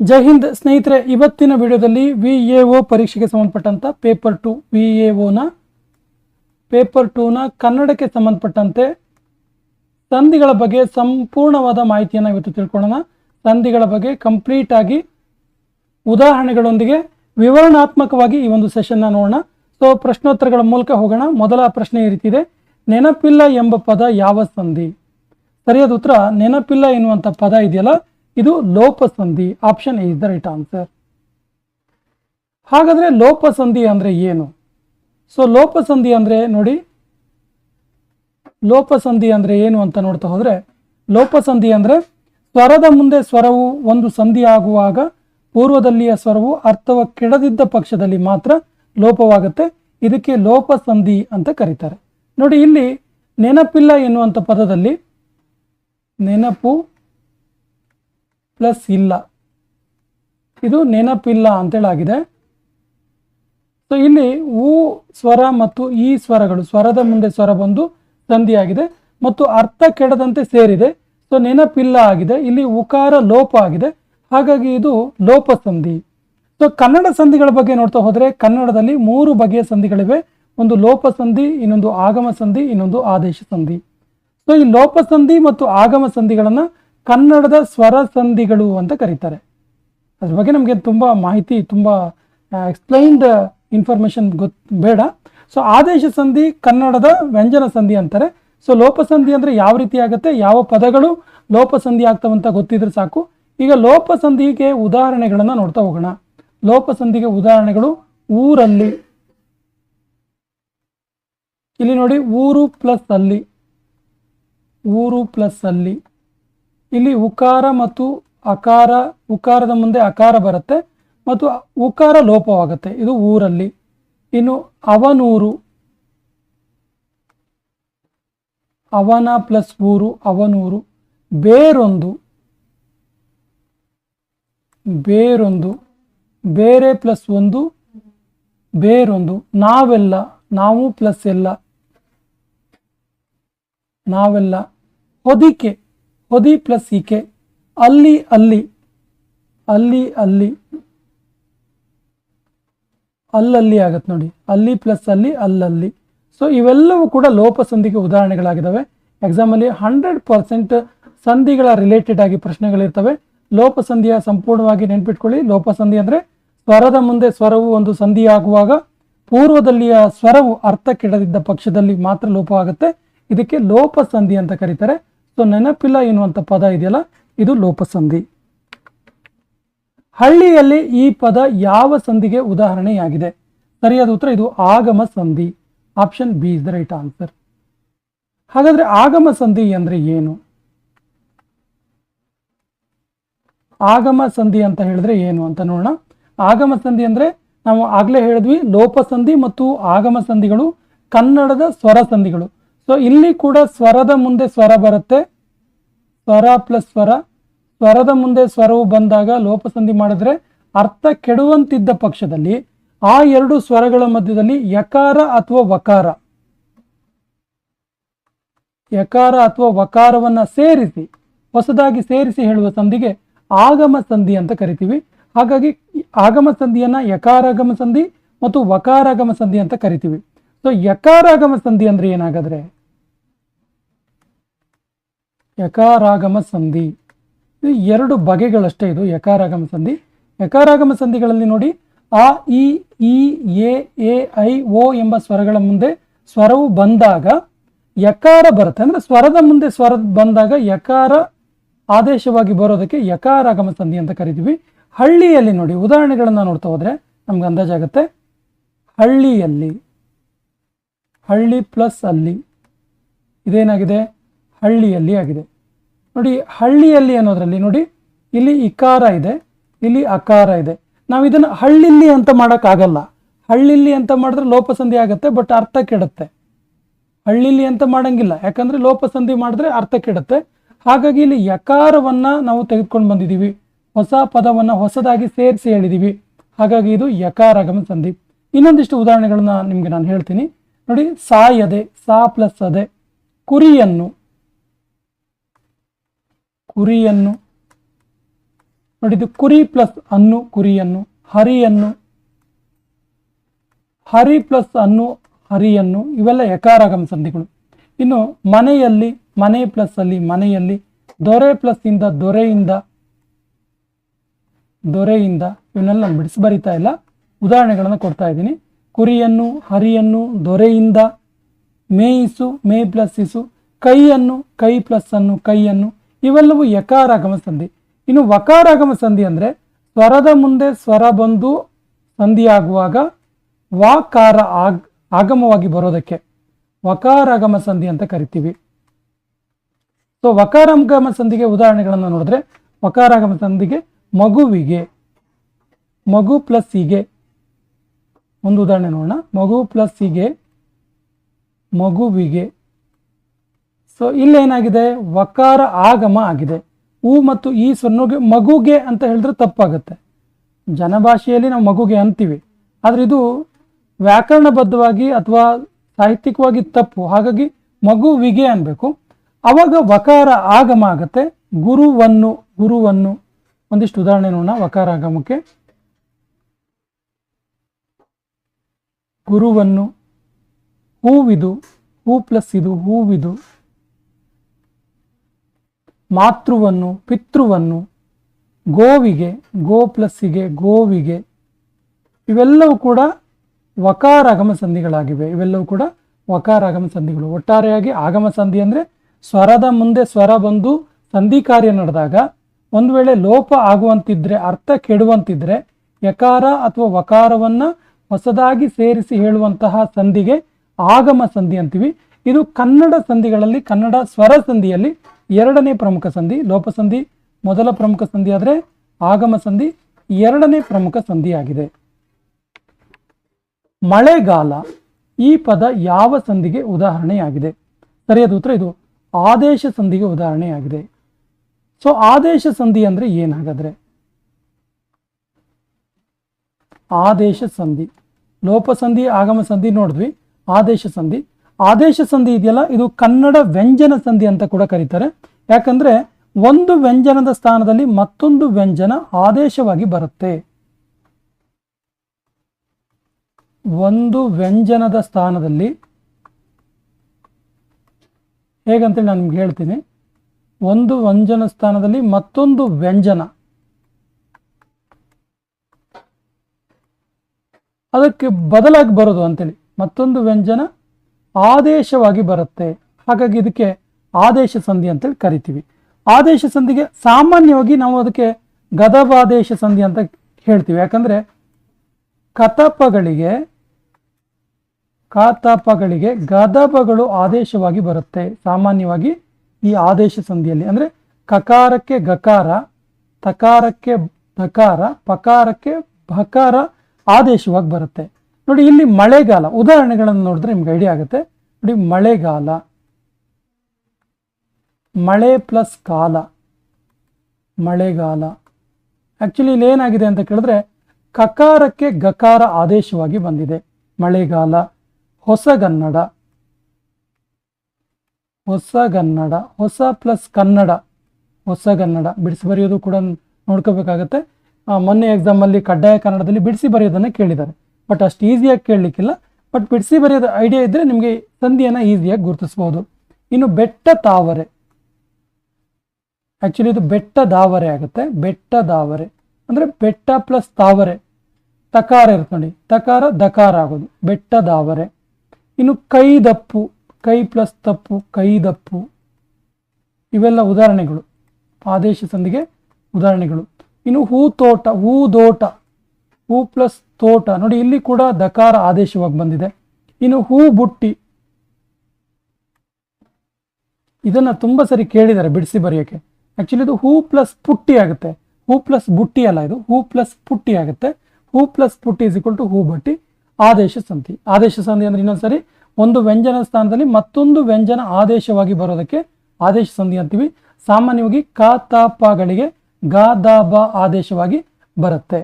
ಜೈ ಹಿಂದ್ ಸ್ನೇಹಿತರೆ, ಇವತ್ತಿನ ವಿಡಿಯೋದಲ್ಲಿ ವಿ ಎ ಒ ಪರೀಕ್ಷೆಗೆ ಸಂಬಂಧಪಟ್ಟಂತ ಪೇಪರ್ ಟು ವಿ ಎ ಒನ ಪೇಪರ್ ಟೂನ ಕನ್ನಡಕ್ಕೆ ಸಂಬಂಧಪಟ್ಟಂತೆ ಸಂಧಿಗಳ ಬಗ್ಗೆ ಸಂಪೂರ್ಣವಾದ ಮಾಹಿತಿಯನ್ನು ಇವತ್ತು ತಿಳ್ಕೊಳ್ಳೋಣ. ಸಂಧಿಗಳ ಬಗ್ಗೆ ಕಂಪ್ಲೀಟ್ ಆಗಿ ಉದಾಹರಣೆಗಳೊಂದಿಗೆ ವಿವರಣಾತ್ಮಕವಾಗಿ ಈ ಒಂದು ಸೆಷನ್ನ ನೋಡೋಣ. ಸೊ, ಪ್ರಶ್ನೋತ್ತರಗಳ ಮೂಲಕ ಹೋಗೋಣ. ಮೊದಲ ಪ್ರಶ್ನೆ ಈ ರೀತಿ ನೆನಪಿಲ್ಲ ಎಂಬ ಪದ ಯಾವ ಸಂಧಿ? ಸರಿಯಾದ ಉತ್ತರ, ನೆನಪಿಲ್ಲ ಎನ್ನುವಂಥ ಪದ ಇದೆಯಲ್ಲ ಇದು ಲೋಪಸಂಧಿ option is the right answer ಹಾಗಾದರೆ ಲೋಪಸಂಧಿ ಅಂದರೆ ಏನು? ಸೊ ಲೋಪಸಂಧಿ ಅಂದರೆ ನೋಡಿ, ಲೋಪಸಂಧಿ ಅಂದರೆ ಏನು ಅಂತ ನೋಡ್ತಾ ಹೋದರೆ, ಲೋಪಸಂಧಿ ಅಂದರೆ ಸ್ವರದ ಮುಂದೆ ಸ್ವರವು ಒಂದು ಸಂಧಿ ಆಗುವಾಗ ಪೂರ್ವದಲ್ಲಿಯ ಸ್ವರವು ಅರ್ಥವ ಕೆಡದಿದ್ದ ಪಕ್ಷದಲ್ಲಿ ಮಾತ್ರ ಲೋಪವಾಗುತ್ತೆ. ಇದಕ್ಕೆ ಲೋಪಸಂಧಿ ಅಂತ ಕರೀತಾರೆ. ನೋಡಿ, ಇಲ್ಲಿ ನೆನಪಿಲ್ಲ ಎನ್ನುವಂಥ ಪದದಲ್ಲಿ ನೆನಪು ಪ್ಲಸ್ ಇಲ್ಲ. ಇದು ನೆನಪಿಲ್ಲ ಅಂತೇಳಾಗಿದೆ. ಸೊ ಇಲ್ಲಿ ಊ ಸ್ವರ ಮತ್ತು ಈ ಸ್ವರಗಳು, ಸ್ವರದ ಮುಂದೆ ಸ್ವರ ಬಂದು ಸಂಧಿಯಾಗಿದೆ ಮತ್ತು ಅರ್ಥ ಕೆಡದಂತೆ ಸೇರಿದೆ. ಸೊ ನೆನಪಿಲ್ಲ ಆಗಿದೆ. ಇಲ್ಲಿ ಉಕಾರ ಲೋಪ ಆಗಿದೆ. ಹಾಗಾಗಿ ಇದು ಲೋಪ ಸಂಧಿ. ಸೊ ಕನ್ನಡ ಸಂಧಿಗಳ ಬಗ್ಗೆ ನೋಡ್ತಾ ಹೋದರೆ ಕನ್ನಡದಲ್ಲಿ ಮೂರು ಬಗೆಯ ಸಂಧಿಗಳಿವೆ. ಒಂದು ಲೋಪ ಸಂಧಿ, ಇನ್ನೊಂದು ಆಗಮ ಸಂಧಿ, ಇನ್ನೊಂದು ಆದೇಶ ಸಂಧಿ. ಸೊ ಈ ಲೋಪ ಸಂಧಿ ಮತ್ತು ಆಗಮ ಸಂಧಿಗಳನ್ನು ಕನ್ನಡದ ಸ್ವರ ಸಂಧಿಗಳು ಅಂತ ಕರೀತಾರೆ. ಅದ್ರ ಬಗ್ಗೆ ನಮಗೆ ತುಂಬ ಮಾಹಿತಿ, ತುಂಬ ಎಕ್ಸ್ಪ್ಲೈನ್ಡ್ ಇನ್ಫಾರ್ಮೇಷನ್ ಗೊತ್, ಬೇಡ. ಸೊ ಆದೇಶ ಸಂಧಿ ಕನ್ನಡದ ವ್ಯಂಜನ ಸಂಧಿ ಅಂತಾರೆ. ಸೊ ಲೋಪಸಂಧಿ ಅಂದರೆ ಯಾವ ರೀತಿ ಆಗುತ್ತೆ, ಯಾವ ಪದಗಳು ಲೋಪಸಂಧಿ ಆಗ್ತವಂತ ಗೊತ್ತಿದ್ರೆ ಸಾಕು. ಈಗ ಲೋಪಸಂಧಿಗೆ ಉದಾಹರಣೆಗಳನ್ನು ನೋಡ್ತಾ ಹೋಗೋಣ. ಲೋಪಸಂಧಿಗೆ ಉದಾಹರಣೆಗಳು ಊರಲ್ಲಿ. ಇಲ್ಲಿ ನೋಡಿ, ಊರು ಪ್ಲಸ್ ಅಲ್ಲಿ. ಊರು ಪ್ಲಸ್ ಅಲ್ಲಿ. ಇಲ್ಲಿ ಉಕಾರ ಮತ್ತು ಅಕಾರ, ಉಕಾರದ ಮುಂದೆ ಅಕಾರ ಬರುತ್ತೆ ಮತ್ತು ಉಕಾರ ಲೋಪವಾಗುತ್ತೆ. ಇದು ಊರಲ್ಲಿ. ಇನ್ನು ಅವನೂರು, ಅವನ ಪ್ಲಸ್ ಊರು, ಅವನೂರು. ಬೇರೊಂದು ಬೇರೊಂದು, ಬೇರೆ ಪ್ಲಸ್ ಒಂದು, ಬೇರೊಂದು. ನಾವೆಲ್ಲ, ನಾವು ಪ್ಲಸ್ ಎಲ್ಲ, ನಾವೆಲ್ಲ. ಹೊದಿಕೆ. ಹೊದಿ ಪ್ಲಸ್ ಈಕೆ. ಅಲ್ಲಿ ಅಲ್ಲಿ. ಅಲ್ಲಿ ಅಲ್ಲಿ. ಅಲ್ಲಲ್ಲಿ ಆಗತ್ತೆ ನೋಡಿ. ಅಲ್ಲಿ ಪ್ಲಸ್ ಅಲ್ಲಿ, ಅಲ್ಲಲ್ಲಿ. ಸೊ ಇವೆಲ್ಲವೂ ಕೂಡ ಲೋಪ ಸಂಧಿಗೆ ಉದಾಹರಣೆಗಳಾಗಿದ್ದಾವೆ ಎಕ್ಸಾಮಲ್ಲಿ ಹಂಡ್ರೆಡ್ ಪರ್ಸೆಂಟ್ ಸಂಧಿಗಳ ರಿಲೇಟೆಡ್ ಆಗಿ ಪ್ರಶ್ನೆಗಳಿರ್ತವೆ. ಲೋಪ ಸಂಧಿಯ ಸಂಪೂರ್ಣವಾಗಿ ನೆನ್ಪಿಟ್ಕೊಳ್ಳಿ. ಲೋಪ ಸಂಧಿ ಅಂದರೆ ಸ್ವರದ ಮುಂದೆ ಸ್ವರವು ಒಂದು ಸಂಧಿ ಆಗುವಾಗ ಪೂರ್ವದಲ್ಲಿಯ ಸ್ವರವು ಅರ್ಥ ಕೆಡದಿದ್ದ ಪಕ್ಷದಲ್ಲಿ ಮಾತ್ರ ಲೋಪವಾಗುತ್ತೆ ಇದಕ್ಕೆ ಲೋಪ ಸಂಧಿ ಅಂತ ಕರೀತಾರೆ. ಸೊ ನೆನಪಿಲ್ಲ ಎನ್ನುವಂಥ ಪದ ಇದೆಯಲ್ಲ? ಇದು ಲೋಪಸಂಧಿ. ಹಳ್ಳಿಯಲ್ಲಿ ಈ ಪದ ಯಾವ ಸಂಧಿಗೆ ಉದಾಹರಣೆಯಾಗಿದೆ? ಸರಿಯಾದ ಉತ್ತರ ಇದು ಆಗಮ ಸಂಧಿ. Option B is the right answer. ಹಾಗಾದ್ರೆ ಆಗಮ ಸಂಧಿ ಅಂದ್ರೆ ಏನು? ಆಗಮ ಸಂಧಿ ಅಂತ ಹೇಳಿದ್ರೆ ಏನು ಅಂತ ನೋಡೋಣ. ಆಗಮ ಸಂಧಿ ಅಂದ್ರೆ ನಾವು ಆಗ್ಲೇ ಹೇಳಿದ್ವಿ, ಲೋಪಸಂಧಿ ಮತ್ತು ಆಗಮ ಸಂಧಿಗಳು ಕನ್ನಡದ ಸ್ವರ ಸಂಧಿಗಳು. ಸೊ ಇಲ್ಲಿ ಕೂಡ ಸ್ವರದ ಮುಂದೆ ಸ್ವರ ಬರುತ್ತೆ. ಸ್ವರ ಪ್ಲಸ್ ಸ್ವರ. ಸ್ವರದ ಮುಂದೆ ಸ್ವರವು ಬಂದಾಗ ಲೋಪಸಂಧಿ ಮಾಡಿದ್ರೆ ಅರ್ಥ ಕೆಡುವಂತಿದ್ದ ಪಕ್ಷದಲ್ಲಿ ಆ ಎರಡು ಸ್ವರಗಳ ಮಧ್ಯದಲ್ಲಿ ಯಕಾರ ಅಥವಾ ವಕಾರ. ಯಕಾರ ಅಥವಾ ವಕಾರವನ್ನ ಸೇರಿಸಿ, ಹೊಸದಾಗಿ ಸೇರಿಸಿ ಹೇಳುವ ಸಂಧಿಗೆ ಆಗಮ ಸಂಧಿ ಅಂತ ಕರಿತೀವಿ. ಹಾಗಾಗಿ ಆಗಮ ಸಂಧಿಯನ್ನ ಯಕಾರಾಗಮ ಸಂಧಿ ಮತ್ತು ವಕಾರಾಗಮ ಸಂಧಿ ಅಂತ ಕರಿತೀವಿ. ಸೊ ಯಕಾರಾಗಮ ಸಂಧಿ ಅಂದ್ರೆ ಏನಾಗಾದ್ರೆ ಯಕಾರಾಗಮ ಸಂಧಿ. ಇದು ಎರಡು ಬಗೆಗಳಷ್ಟೇ ಇದು ಯಕಾರಾಗಮ ಸಂಧಿ. ಯಕಾರಾಗಮ ಸಂಧಿಗಳಲ್ಲಿ ನೋಡಿ ಆ ಇ ಈ, ಎ ಎ, ಐ, ಓ ಎಂಬ ಸ್ವರಗಳ ಮುಂದೆ ಸ್ವರವು ಬಂದಾಗ ಯಕಾರ ಬರುತ್ತೆ. ಅಂದರೆ ಸ್ವರದ ಮುಂದೆ ಸ್ವರ ಬಂದಾಗ ಯಕಾರ ಆದೇಶವಾಗಿ ಬರೋದಕ್ಕೆ ಯಕಾರಾಗಮ ಸಂಧಿ ಅಂತ ಕರಿತೀವಿ. ಹಳ್ಳಿಯಲ್ಲಿ ನೋಡಿ ಉದಾಹರಣೆಗಳನ್ನು ನೋಡ್ತಾ ಹೋದ್ರೆ ನಮ್ಗೆ ಅಂದಾಜಾಗುತ್ತೆ ಹಳ್ಳಿಯಲ್ಲಿ, ಹಳ್ಳಿ ಪ್ಲಸ್ ಅಲ್ಲಿ ಇದೇನಾಗಿದೆ? ಹಳ್ಳಿಯಲ್ಲಿ ಆಗಿದೆ. ನೋಡಿ ಹಳ್ಳಿಯಲ್ಲಿ ಅನ್ನೋದ್ರಲ್ಲಿ ನೋಡಿ, ಇಲ್ಲಿ ಇಕಾರ ಇದೆ, ಇಲ್ಲಿ ಅಕಾರ ಇದೆ. ನಾವು ಇದನ್ನು ಹಳ್ಳಿಲ್ಲಿ ಅಂತ ಮಾಡೋಕ್ಕಾಗಲ್ಲ. ಹಳ್ಳಿಲ್ಲಿ ಅಂತ ಮಾಡಿದ್ರೆ ಲೋಪಸಂಧಿ ಆಗುತ್ತೆ ಬಟ್ ಅರ್ಥ ಕೆಡುತ್ತೆ. ಹಳ್ಳಿಲಿ ಅಂತ ಮಾಡಂಗಿಲ್ಲ, ಯಾಕಂದ್ರೆ ಲೋಪಸಂಧಿ ಮಾಡಿದ್ರೆ ಅರ್ಥ ಕೆಡುತ್ತೆ. ಹಾಗಾಗಿ ಇಲ್ಲಿ ಯಕಾರವನ್ನ ನಾವು ತೆಗೆದುಕೊಂಡು ಬಂದಿದ್ದೀವಿ. ಹೊಸ ಪದವನ್ನ ಹೊಸದಾಗಿ ಸೇರಿಸಿ ಹೇಳಿದೀವಿ. ಹಾಗಾಗಿ ಇದು ಯಕಾರಾಗಮ ಸಂಧಿ ಇನ್ನೊಂದಿಷ್ಟು ಉದಾಹರಣೆಗಳನ್ನ ನಿಮಗೆ ನಾನು ಹೇಳ್ತೀನಿ. ನೋಡಿ, ಸಾಯದೆ, ಸಾ ಪ್ಲಸ್ ಅದೆ, ಕುರಿಯನ್ನು. ಕುರಿಯನ್ನು, ನೋಡಿದ್ದು ಕುರಿ ಪ್ಲಸ್ ಅನ್ನು ಕುರಿಯನ್ನು, ಹರಿಯನ್ನು, ಹರಿ ಪ್ಲಸ್ ಅನ್ನು ಹರಿಯನ್ನು, ಇವೆಲ್ಲ ಯಕಾರಾಗಮ ಸಂಧಿಗಳು. ಇನ್ನು ಮನೆಯಲ್ಲಿ, ಮನೆ ಪ್ಲಸ್ ಅಲ್ಲಿ ಮನೆಯಲ್ಲಿ, ದೊರೆ ಪ್ಲಸ್ ಇಂದ ದೊರೆಯಿಂದ ದೊರೆಯಿಂದ ಇವನ್ನೆಲ್ಲ ನಾನು ಬಿಡಿಸಿ ಬರಿತಾ ಇಲ್ಲ. ಉದಾಹರಣೆಗಳನ್ನು ಕೊಡ್ತಾ ಇದ್ದೀನಿ. ಕುರಿಯನ್ನು, ಹರಿಯನ್ನು, ದೊರೆಯಿಂದ, ಮೇಯಿಸು, ಮೇ ಪ್ಲಸ್ ಇಸು, ಕೈಯನ್ನು, ಕೈ ಪ್ಲಸ್ ಅನ್ನು ಕೈಯನ್ನು ಇವೆಲ್ಲವೂ ಯಕಾರಾಗಮ ಸಂಧಿ. ಇನ್ನು ವಕಾರಾಗಮ ಸಂಧಿ ಅಂದರೆ ಸ್ವರದ ಮುಂದೆ ಸ್ವರ ಬಂದು ಸಂಧಿಯಾಗುವಾಗ ವಾಕಾರ ಆಗ, ಆಗಮವಾಗಿ ಬರೋದಕ್ಕೆ ವಕಾರಾಗಮ ಸಂಧಿ ಅಂತ ಕರಿತೀವಿ. ಸೊ ವಕಾರಾಗಮ ಸಂಧಿಗೆ ಉದಾಹರಣೆಗಳನ್ನು ನೋಡಿದ್ರೆ ವಕಾರಾಗಮ ಸಂಧಿಗೆ ಮಗುವಿಗೆ, ಮಗು ಪ್ಲಸ್ ಹೀಗೆ ಒಂದು ಉದಾಹರಣೆ ನೋಡೋಣ. ಮಗು ಪ್ಲಸ್ ಹೀಗೆ ಮಗುವಿಗೆ ಸೊ ಇಲ್ಲೇನಾಗಿದೆ ವಕಾರ ಆಗಮ ಆಗಿದೆ. ಊ ಮತ್ತು ಈ ಸೊನ್ನುಗೆ ಮಗುಗೆ ಅಂತ ಹೇಳಿದ್ರೆ ತಪ್ಪಾಗುತ್ತೆ. ಜನಭಾಷೆಯಲ್ಲಿ ನಾವು ಮಗುಗೆ ಅಂತೀವಿ. ಆದರೆ ಇದು ವ್ಯಾಕರಣಬದ್ಧವಾಗಿ ಅಥವಾ ಸಾಹಿತ್ಯಿಕವಾಗಿ ತಪ್ಪು. ಹಾಗಾಗಿ ಮಗುವಿಗೆ ಅನ್ಬೇಕು. ಅವಾಗ ವಕಾರ ಆಗಮ ಆಗುತ್ತೆ. ಗುರುವನ್ನು ಗುರುವನ್ನು. ಒಂದಿಷ್ಟು ಉದಾಹರಣೆ ನೋಡೋಣ. ವಕಾರ ಆಗಮಕ್ಕೆ. ಗುರುವನ್ನು. ಹೂವಿದು. ಹೂ ಪ್ಲಸ್ ಇದು, ಹೂವಿದು. ಮಾತೃವನ್ನು, ಪಿತೃವನ್ನು, ಗೋವಿಗೆ, ಗೋ ಪ್ಲಸ್ಸಿಗೆ ಗೋವಿಗೆ, ಇವೆಲ್ಲವೂ ಕೂಡ ವಕಾರಾಗಮ ಸಂಧಿಗಳಾಗಿವೆ. ಇವೆಲ್ಲವೂ ಕೂಡ ವಕಾರಾಗಮ ಸಂಧಿಗಳು. ಒಟ್ಟಾರೆಯಾಗಿ ಆಗಮ ಸಂಧಿ ಅಂದರೆ ಸ್ವರದ ಮುಂದೆ ಸ್ವರ ಬಂದು ಸಂಧಿ ಕಾರ್ಯ ನಡೆದಾಗ ಒಂದು ವೇಳೆ ಲೋಪ ಆಗುವಂತಿದ್ರೆ, ಅರ್ಥ ಕೆಡುವಂತಿದ್ರೆ, ಯಕಾರ ಅಥವಾ ವಕಾರವನ್ನು ಹೊಸದಾಗಿ ಸೇರಿಸಿ ಹೇಳುವಂತಹ ಸಂಧಿಗೆ ಆಗಮ ಸಂಧಿ ಅಂತೀವಿ. ಇದು ಕನ್ನಡ ಸಂಧಿಗಳಲ್ಲಿ, ಕನ್ನಡ ಸ್ವರ ಸಂಧಿಯಲ್ಲಿ ಎರಡನೇ ಪ್ರಮುಖ ಸಂಧಿ ಲೋಪ ಸಂಧಿ, ಮೊದಲ ಪ್ರಮುಖ ಸಂಧಿ ಆದರೆ ಆಗಮ ಸಂಧಿ, ಎರಡನೇ ಪ್ರಮುಖ ಸಂಧಿಯಾಗಿದೆ ಮಳೆಗಾಲ ಈ ಪದ ಯಾವ ಸಂಧಿಗೆ ಉದಾಹರಣೆಯಾಗಿದೆ? ಸರಿಯಾದ ಉತ್ತರ ಇದು ಆದೇಶ ಸಂಧಿಗೆ ಉದಾಹರಣೆಯಾಗಿದೆ. ಸೊ ಆದೇಶ ಸಂಧಿ ಅಂದ್ರೆ ಏನಾಗಾದ್ರೆ? ಆದೇಶ ಸಂಧಿ. ಲೋಪ ಸಂಧಿ, ಆಗಮ ಸಂಧಿ ನೋಡಿದ್ವಿ. ಆದೇಶ ಸಂಧಿ ಆದೇಶ ಸಂಧಿ ಇದೆಯಲ್ಲ? ಇದು ಕನ್ನಡ ವ್ಯಂಜನ ಸಂಧಿ ಅಂತ ಕೂಡ ಕರೀತಾರೆ. ಯಾಕಂದ್ರೆ ಒಂದು ವ್ಯಂಜನದ ಸ್ಥಾನದಲ್ಲಿ ಮತ್ತೊಂದು ವ್ಯಂಜನ ಆದೇಶವಾಗಿ ಬರುತ್ತೆ. ಒಂದು ವ್ಯಂಜನದ ಸ್ಥಾನದಲ್ಲಿ ಹೇಗಂತೇಳಿ ನಾನು ನಿಮ್ಗೆ ಹೇಳ್ತೀನಿ. ಒಂದು ವ್ಯಂಜನ ಸ್ಥಾನದಲ್ಲಿ ಮತ್ತೊಂದು ವ್ಯಂಜನ. ಅದಕ್ಕೆ ಬದಲಾಗಿ ಬರೋದು ಅಂತೇಳಿ. ಮತ್ತೊಂದು ವ್ಯಂಜನ ಆದೇಶವಾಗಿ ಬರುತ್ತೆ. ಹಾಗಾಗಿ ಇದಕ್ಕೆ ಆದೇಶ ಸಂಧಿ ಅಂತೇಳಿ ಕರಿತೀವಿ. ಆದೇಶ ಸಂಧಿಗೆ ಸಾಮಾನ್ಯವಾಗಿ ನಾವು ಅದಕ್ಕೆ ಗದವಾದೇಶ ಸಂಧಿ ಅಂತ ಹೇಳ್ತೀವಿ. ಯಾಕಂದ್ರೆ ಕತಪಗಳಿಗೆ ಕತಪಗಳಿಗೆ ಗದಬಗಳು ಆದೇಶವಾಗಿ ಬರುತ್ತೆ. ಸಾಮಾನ್ಯವಾಗಿ ಈ ಆದೇಶ ಸಂಧಿಯಲ್ಲಿ. ಅಂದ್ರೆ ಕಕಾರಕ್ಕೆ ಗಕಾರ, ತಕಾರಕ್ಕೆ ಧಕಾರ ಪಕಾರಕ್ಕೆ ಭಕಾರ ಆದೇಶವಾಗಿ ಬರುತ್ತೆ. ನೋಡಿ, ಇಲ್ಲಿ ಮಳೆಗಾಲ, ಉದಾಹರಣೆಗಳನ್ನು ನೋಡಿದ್ರೆ ನಿಮ್ಗೆ ಐಡಿಯಾ ಆಗುತ್ತೆ. ನೋಡಿ, ಮಳೆಗಾಲ, ಮಳೆ ಪ್ಲಸ್ ಕಾಲ, ಮಳೆಗಾಲ. ಆ್ಯಕ್ಚುಲಿ ಇಲ್ಲಿ ಏನಾಗಿದೆ ಅಂತ ಕೇಳಿದ್ರೆ, ಕಕಾರಕ್ಕೆ ಗಕಾರ ಆದೇಶವಾಗಿ ಬಂದಿದೆ. ಮಳೆಗಾಲ ಹೊಸಗನ್ನಡ ಹೊಸಗನ್ನಡ ಹೊಸ ಪ್ಲಸ್ ಕನ್ನಡ ಹೊಸಗನ್ನಡ ಬಿಡಿಸಿ ಬರೆಯೋದು ಕೂಡ ನೋಡ್ಕೋಬೇಕಾಗತ್ತೆ. ಮೊನ್ನೆ ಎಕ್ಸಾಮಲ್ಲಿ ಕಡ್ಡಾಯ ಕನ್ನಡದಲ್ಲಿ ಬಿಡಿಸಿ ಬರೆಯೋದನ್ನು ಕೇಳಿದ್ದಾರೆ. ಬಟ್ ಅಷ್ಟು ಈಸಿಯಾಗಿ ಕೇಳಲಿಕ್ಕಿಲ್ಲ. ಬಟ್ ಬಿಡಿಸಿ ಬರೆಯೋದು ಐಡಿಯಾ ಇದ್ದರೆ ನಿಮಗೆ ಸಂಧಿಯನ್ನು ಈಸಿಯಾಗಿ ಗುರುತಿಸ್ಬೋದು. ಇನ್ನು ಬೆಟ್ಟ ತಾವರೆ ಆ್ಯಕ್ಚುಲಿ ಇದು ಬೆಟ್ಟ ದಾವರೆ ಆಗುತ್ತೆ. ಬೆಟ್ಟ ದಾವರೆ. ಅಂದರೆ ಬೆಟ್ಟ ಪ್ಲಸ್ ತಾವರೆ ತಕಾರ ಇರುತ್ತೆ ನೋಡಿ. ತಕಾರ, ದಕಾರ ಆಗೋದು. ಬೆಟ್ಟ ದಾವರೆ. ಇನ್ನು ಕೈ ದಪ್ಪು. ಕೈ ಪ್ಲಸ್ ತಪ್ಪು, ಕೈ ದಪ್ಪು. ಇವೆಲ್ಲ ಉದಾಹರಣೆಗಳು. ಆದೇಶ ಸಂಧಿಗೆ ಉದಾಹರಣೆಗಳು. ಇನ್ನು ಹೂ ತೋಟ ಹೂದೋಟ ಹೂ ಪ್ಲಸ್ ತೋಟ. ನೋಡಿ, ಇಲ್ಲಿ ಕೂಡ ದಕಾರ ಆದೇಶವಾಗಿ ಬಂದಿದೆ. ಇನ್ನು ಹೂ ಬುಟ್ಟಿ. ಇದನ್ನ ತುಂಬಾ ಸರಿ ಕೇಳಿದ್ದಾರೆ ಬಿಡಿಸಿ ಬರೆಯೋಕೆ ಆಕ್ಚುಲಿ ಇದು ಹೂ ಪ್ಲಸ್ ಪುಟ್ಟಿ ಆಗುತ್ತೆ. ಹೂ ಪ್ಲಸ್ ಬುಟ್ಟಿ ಅಲ್ಲ ಇದು. ಹೂ ಪ್ಲಸ್ ಪುಟ್ಟಿ ಆಗುತ್ತೆ. ಹೂ ಪ್ಲಸ್ ಪುಟ್ಟಿ ಇಸ್ ಇಕ್ವಲ್ ಟು ಹೂ ಬಟ್ಟಿ. ಆದೇಶ ಸಂಧಿ. ಆದೇಶ ಸಂಧಿ ಅಂದ್ರೆ ಇನ್ನೊಂದ್ಸರಿ ಒಂದು ವ್ಯಂಜನ ಸ್ಥಾನದಲ್ಲಿ ಮತ್ತೊಂದು ವ್ಯಂಜನ ಆದೇಶವಾಗಿ ಬರೋದಕ್ಕೆ ಆದೇಶ ಸಂಧಿ ಅಂತೀವಿ. ಸಾಮಾನ್ಯವಾಗಿ ಕ, ತ ಪಗಳಿಗೆ ಗ ದ, ಬ ಆದೇಶವಾಗಿ ಬರುತ್ತೆ.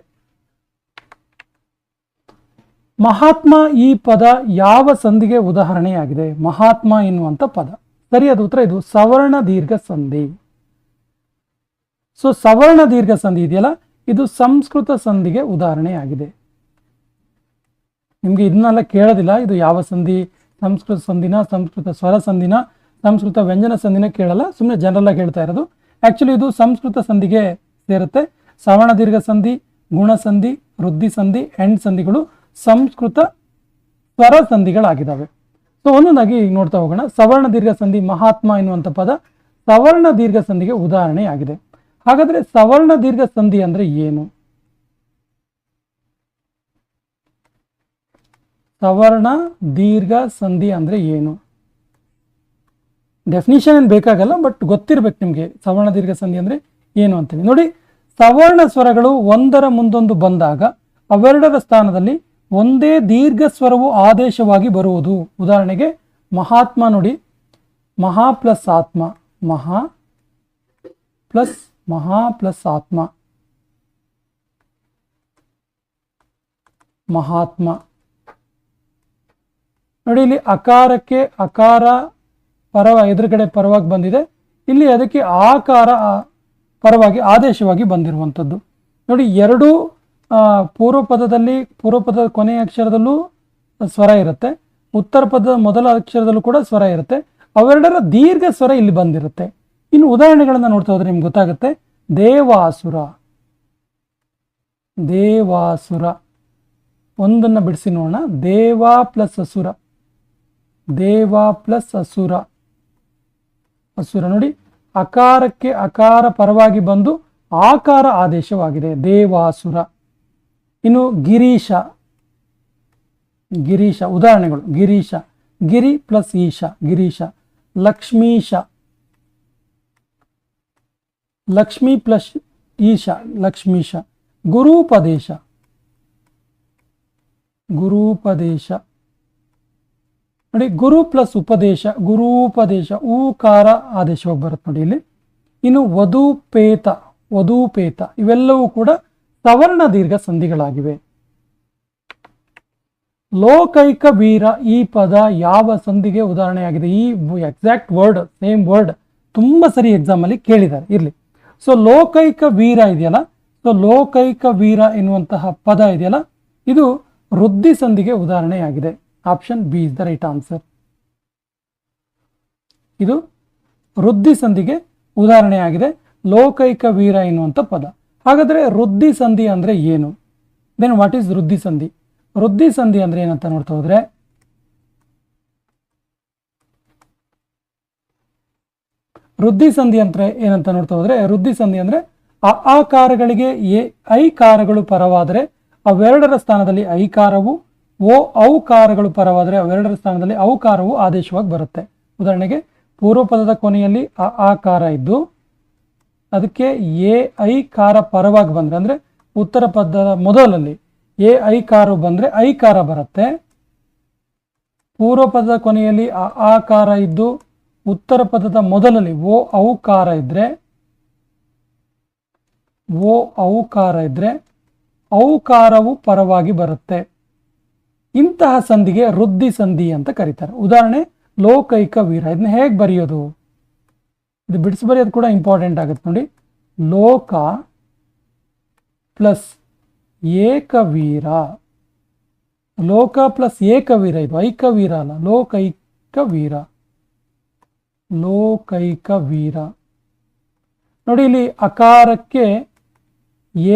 ಮಹಾತ್ಮ ಈ ಪದ ಯಾವ ಸಂಧಿಗೆ ಉದಾಹರಣೆಯಾಗಿದೆ? ಮಹಾತ್ಮ ಎನ್ನುವಂಥ ಪದ. ಸರಿಯಾದ ಉತ್ತರ ಇದು ಸವರ್ಣ ದೀರ್ಘ ಸಂಧಿ. ಸೊ ಸವರ್ಣ ದೀರ್ಘ ಸಂಧಿ ಇದೆಯಲ್ಲ? ಇದು ಸಂಸ್ಕೃತ ಸಂಧಿಗೆ ಉದಾಹರಣೆಯಾಗಿದೆ. ನಿಮಗೆ ಇದನ್ನೆಲ್ಲ ಕೇಳೋದಿಲ್ಲ? ಇದು ಯಾವ ಸಂಧಿ? ಸಂಸ್ಕೃತ ಸಂಧಿನ? ಸಂಸ್ಕೃತ ಸ್ವರ ಸಂಧಿನ? ಸಂಸ್ಕೃತ ವ್ಯಂಜನ ಸಂಧಿನ ಕೇಳಲ್ಲ? ಸುಮ್ಮನೆ ಜನರಲ್ ಆಗಿ ಹೇಳ್ತಾ ಇರೋದು. ಆ್ಯಕ್ಚುಲಿ ಇದು ಸಂಸ್ಕೃತ ಸಂಧಿಗೆ ಸೇರುತ್ತೆ. ಸವರ್ಣ ದೀರ್ಘ ಸಂಧಿ, ಗುಣ ಸಂಧಿ, ವೃದ್ಧಿ ಸಂಧಿ ಎಂಡ್ ಸಂಧಿಗಳು. ಸಂಸ್ಕೃತ ಸ್ವರ ಸಂಧಿಗಳಾಗಿದ್ದಾವೆ ಸೊ ಒಂದೊಂದಾಗಿ ನೋಡ್ತಾ ಹೋಗೋಣ. ಸವರ್ಣ ದೀರ್ಘ ಸಂಧಿ ಮಹಾತ್ಮ ಎನ್ನುವಂಥ ಪದ ಸವರ್ಣ ದೀರ್ಘ ಸಂಧಿಗೆ ಉದಾಹರಣೆಯಾಗಿದೆ ಹಾಗಾದ್ರೆ ಸವರ್ಣ ದೀರ್ಘ ಸಂಧಿ ಅಂದ್ರೆ ಏನು? ಸವರ್ಣ ದೀರ್ಘ ಸಂಧಿ ಅಂದ್ರೆ ಏನು? ಡೆಫಿನಿಷನ್ ಏನು ಬೇಕಾಗಲ್ಲ ಬಟ್ ಗೊತ್ತಿರ್ಬೇಕು ನಿಮಗೆ ಸವರ್ಣ ದೀರ್ಘ ಸಂಧಿ ಅಂದ್ರೆ ಏನು ಅಂತೇಳಿ ನೋಡಿ, ಸವರ್ಣ ಸ್ವರಗಳು ಒಂದರ ಮುಂದೊಂದು ಬಂದಾಗ ಅವೆರಡರ ಸ್ಥಾನದಲ್ಲಿ ಒಂದೇ ದೀರ್ಘ ಸ್ವರವು ಆದೇಶವಾಗಿ ಬರುವುದು. ಉದಾಹರಣೆಗೆ, ಮಹಾತ್ಮ ನೋಡಿ. ಮಹಾ ಪ್ಲಸ್ ಆತ್ಮ. ಮಹಾ ಪ್ಲಸ್ ಮಹಾ ಪ್ಲಸ್ ಆತ್ಮ. ಮಹಾತ್ಮ. ನೋಡಿ, ಇಲ್ಲಿ ಅಕಾರಕ್ಕೆ ಅಕಾರ ಪರವ ಎದುರುಗಡೆ ಪರವಾಗಿ ಬಂದಿದೆ. ಇಲ್ಲಿ ಅದಕ್ಕೆ ಆಕಾರ ಪರವಾಗಿ, ಆದೇಶವಾಗಿ ಬಂದಿರುವಂಥದ್ದು. ನೋಡಿ, ಎರಡು ಪೂರ್ವ ಪದದಲ್ಲಿ ಪೂರ್ವ ಪದದ ಕೊನೆಯ ಅಕ್ಷರದಲ್ಲೂ ಸ್ವರ ಇರುತ್ತೆ. ಉತ್ತರ ಪದದ ಮೊದಲ ಅಕ್ಷರದಲ್ಲೂ ಕೂಡ ಸ್ವರ ಇರುತ್ತೆ. ಅವೆರಡರ ದೀರ್ಘ ಸ್ವರ ಇಲ್ಲಿ ಬಂದಿರುತ್ತೆ. ಇನ್ನು ಉದಾಹರಣೆಗಳನ್ನ ನೋಡ್ತಾ ಹೋದ್ರೆ ನಿಮ್ಗೆ ಗೊತ್ತಾಗುತ್ತೆ. ದೇವಾಸುರ. ದೇವಾಸುರ. ಒಂದನ್ನು ಬಿಡಿಸಿ ನೋಡೋಣ. ದೇವಾ ಪ್ಲಸ್ ಅಸುರ. ದೇವ ಪ್ಲಸ್ ಅಸುರ. ಅಸುರ ನೋಡಿ. ಅಕಾರಕ್ಕೆ ಅಕಾರ ಪರವಾಗಿ ಬಂದು ಆಕಾರ ಆದೇಶವಾಗಿದೆ. ದೇವಾಸುರ. ಇನ್ನು ಗಿರೀಶ ಗಿರೀಶ, ಉದಾಹರಣೆಗಳು. ಗಿರೀಶ, ಗಿರಿ ಪ್ಲಸ್ ಈಶ, ಗಿರೀಶ. ಲಕ್ಷ್ಮೀಶ, ಲಕ್ಷ್ಮಿ ಪ್ಲಸ್ ಈಶ, ಲಕ್ಷ್ಮೀಶ. ಗುರುಪದೇಶ ಗುರುಪದೇಶ. ನೋಡಿ, ಗುರು ಪ್ಲಸ್ ಉಪದೇಶ, ಗುರೂಪದೇಶ, ಊಕಾರ ಆದೇಶವಾಗಿ ಬರುತ್ತೆ ನೋಡಿ ಇಲ್ಲಿ. ಇನ್ನು ವಧುಪೇತ ವಧುಪೇತ, ಇವೆಲ್ಲವೂ ಕೂಡ ಸವರ್ಣ ದೀರ್ಘ ಸಂಧಿಗಳಾಗಿವೆ. ಲೋಕೈಕ ವೀರ ಈ ಪದ ಯಾವ ಸಂಧಿಗೆ ಉದಾಹರಣೆಯಾಗಿದೆ? ಈ ಎಕ್ಸಾಕ್ಟ್ ವರ್ಡ್ ಸೇಮ್ ವರ್ಡ್ ತುಂಬಾ ಸರಿ ಎಕ್ಸಾಮ್ ಅಲ್ಲಿ ಕೇಳಿದ್ದಾರೆ. ಇರ್ಲಿ. ಸೊ ಲೋಕೈಕ ವೀರ ಇದೆಯಲ್ಲ? ಸೊ ಲೋಕೈಕ ವೀರ ಎನ್ನುವಂತಹ ಪದ ಇದೆಯಲ್ಲ? ಇದು ವೃದ್ಧಿ ಸಂಧಿಗೆ ಉದಾಹರಣೆಯಾಗಿದೆ. Option B is the right answer ಇದು ವೃದ್ಧಿ ಸಂಧಿಗೆ ಉದಾಹರಣೆಯಾಗಿದೆ. ಲೋಕೈಕ ವೀರ ಎನ್ನುವಂಥ ಪದ. ಹಾಗಾದ್ರೆ ವೃದ್ಧಿ ಸಂಧಿ ಅಂದ್ರೆ ಏನು? ದೆನ್ ವಾಟ್ ಈಸ್ ವೃದ್ಧಿ ಸಂಧಿ? ವೃದ್ಧಿ ಸಂಧಿ ಅಂದ್ರೆ ಏನಂತ ನೋಡ್ತಾ ಹೋದರೆ, ವೃದ್ಧಿ ಸಂಧಿ ಅಂದ್ರೆ ಏನಂತ ನೋಡ್ತಾ ಹೋದರೆ, ವೃದ್ಧಿ ಸಂಧಿ ಅಂದರೆ ಅ ಆಕಾರಗಳಿಗೆ ಎ ಐಕಾರಗಳು ಪರವಾದರೆ ಅವೆರಡರ ಸ್ಥಾನದಲ್ಲಿ ಐಕಾರವು, ಓ ಔಕಾರಗಳು ಪರವಾದರೆ ಅವೆರಡರ ಸ್ಥಾನದಲ್ಲಿ ಔಕಾರವು ಆದೇಶವಾಗಿ ಬರುತ್ತೆ. ಉದಾಹರಣೆಗೆ ಪೂರ್ವ ಪದದ ಕೊನೆಯಲ್ಲಿ ಅ ಆಕಾರ ಇದ್ದು ಅದಕ್ಕೆ ಎ ಐ ಕಾರ ಪರವಾಗಿ ಬಂದ್ರೆ, ಅಂದ್ರೆ ಉತ್ತರ ಪದದ ಮೊದಲಲ್ಲಿ ಎ ಐ ಕಾರು ಬಂದರೆ ಬಂದ್ರೆ ಕಾರ ಬರುತ್ತೆ. ಪೂರ್ವ ಪದದ ಕೊನೆಯಲ್ಲಿ ಆ ಕಾರ ಇದ್ದು ಉತ್ತರ ಪದದ ಮೊದಲಲ್ಲಿ ಓ ಔಕಾರ ಇದ್ರೆ, ಓ ಔಕಾರ ಇದ್ರೆ ಔಕಾರವು ಪರವಾಗಿ ಬರುತ್ತೆ. ಇಂತಹ ಸಂಧಿಗೆ ವೃದ್ಧಿ ಸಂಧಿ ಅಂತ ಕರೀತಾರೆ. ಉದಾಹರಣೆ ಲೋಕೈಕ ವೀರ ಇದನ್ನ ಹೇಗೆ ಬರೆಯೋದು? ಇದು ಬಿಡಿಸಿ ಬರೆಯೋದು ಕೂಡ ಇಂಪಾರ್ಟೆಂಟ್ ಆಗುತ್ತೆ ನೋಡಿ. ಲೋಕ ಪ್ಲಸ್ ಏಕವೀರ. ಲೋಕ ಪ್ಲಸ್ ಏಕವೀರ ಇದು ಐಕವೀರ ಅಲ್ಲ ಲೋಕೈಕ ವೀರ ಲೋಕೈಕ ವೀರ ನೋಡಿ ಇಲ್ಲಿ ಅಕಾರಕ್ಕೆ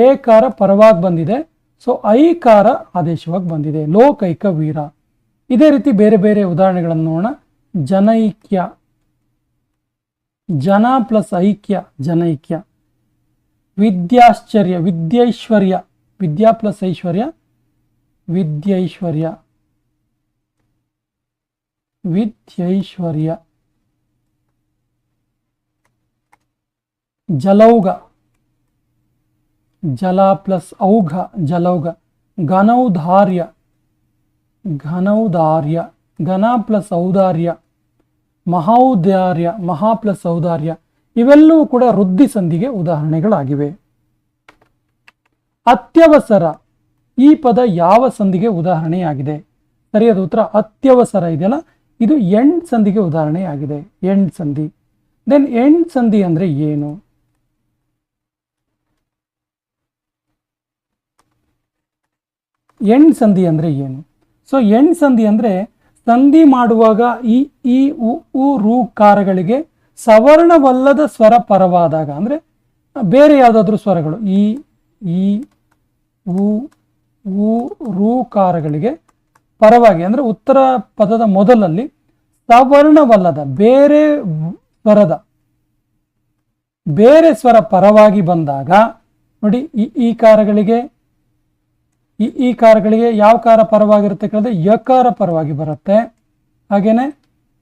ಏಕಾರ ಪರವಾಗಿ ಬಂದಿದೆ. ಸೊ ಐಕಾರ ಆದೇಶವಾಗಿ ಬಂದಿದೆ. ಲೋಕೈಕ ವೀರ ಇದೇ ರೀತಿ ಬೇರೆ ಬೇರೆ ಉದಾಹರಣೆಗಳನ್ನು ನೋಡೋಣ. ಜನೈಕ್ಯ. ಜನ ಪ್ಲಸ್ ಐಕ್ಯ ಜನೈಕ್ಯ ವಿದ್ಯಾಶ್ಚರ್ಯ ವಿದ್ಯೈಶ್ವರ್ಯ ವಿದ್ಯಾ ಪ್ಲಸ್ ಐಶ್ವರ್ಯ ವಿದ್ಯೈಶ್ವರ್ಯ ವಿದ್ಯೈಶ್ವರ್ಯ ಜಲೌಘ ಜಲ ಪ್ಲಸ್ ಔಘ ಜಲೌಘ ಘನೌದಾರ್ಯ ಘನೌದಾರ್ಯ ಘನ ಪ್ಲಸ್ ಔದಾರ್ಯ ಮಹೌದಾರ್ಯ ಮಹಾ ಪ್ಲಸ್ ಇವೆಲ್ಲವೂ ಕೂಡ ವೃದ್ಧಿ ಸಂಧಿಗೆ ಉದಾಹರಣೆಗಳಾಗಿವೆ. ಅತ್ಯವಸರ ಈ ಪದ ಯಾವ ಸಂಧಿಗೆ ಉದಾಹರಣೆಯಾಗಿದೆ? ಸರಿಯಾದ ಉತ್ತರ ಅತ್ಯವಸರ ಇದೆಯಲ್ಲ? ಇದು ಎಂಡ್ ಸಂಧಿಗೆ ಉದಾಹರಣೆಯಾಗಿದೆ. ಎಂಡ್ ಸಂಧಿ. ದೆನ್ ಎಂಡ್ ಸಂಧಿ ಅಂದ್ರೆ ಏನು? ಎಂಡ್ ಸಂಧಿ ಅಂದ್ರೆ ಏನು? ಸೊ ಎಂಡ್ ಸಂಧಿ ಅಂದ್ರೆ ಸಂಧಿ ಮಾಡುವಾಗ ಈ ಈ ಉ ಉ ಕಾರಗಳಿಗೆ ಸವರ್ಣವಲ್ಲದ ಸ್ವರ ಪರವಾದಾಗ, ಅಂದರೆ ಬೇರೆ ಯಾವುದಾದ್ರೂ ಸ್ವರಗಳು, ಈ ಈ, ಉ ಉ ಕಾರಗಳಿಗೆ ಪರವಾಗಿ, ಅಂದರೆ ಉತ್ತರ ಪದದ ಮೊದಲಲ್ಲಿ ಸವರ್ಣವಲ್ಲದ, ಬೇರೆ ಸ್ವರದ, ಬೇರೆ ಸ್ವರ ಪರವಾಗಿ ಬಂದಾಗ, ನೋಡಿ ಈ ಈ ಕಾರಗಳಿಗೆ ಈ ಈ ಕಾರಗಳಿಗೆ ಯಾವ ಕಾರ ಪರವಾಗಿರುತ್ತೆ ಕೇಳಿದ್ರೆ ಯಕಾರ ಪರವಾಗಿ ಬರುತ್ತೆ. ಹಾಗೇನೆ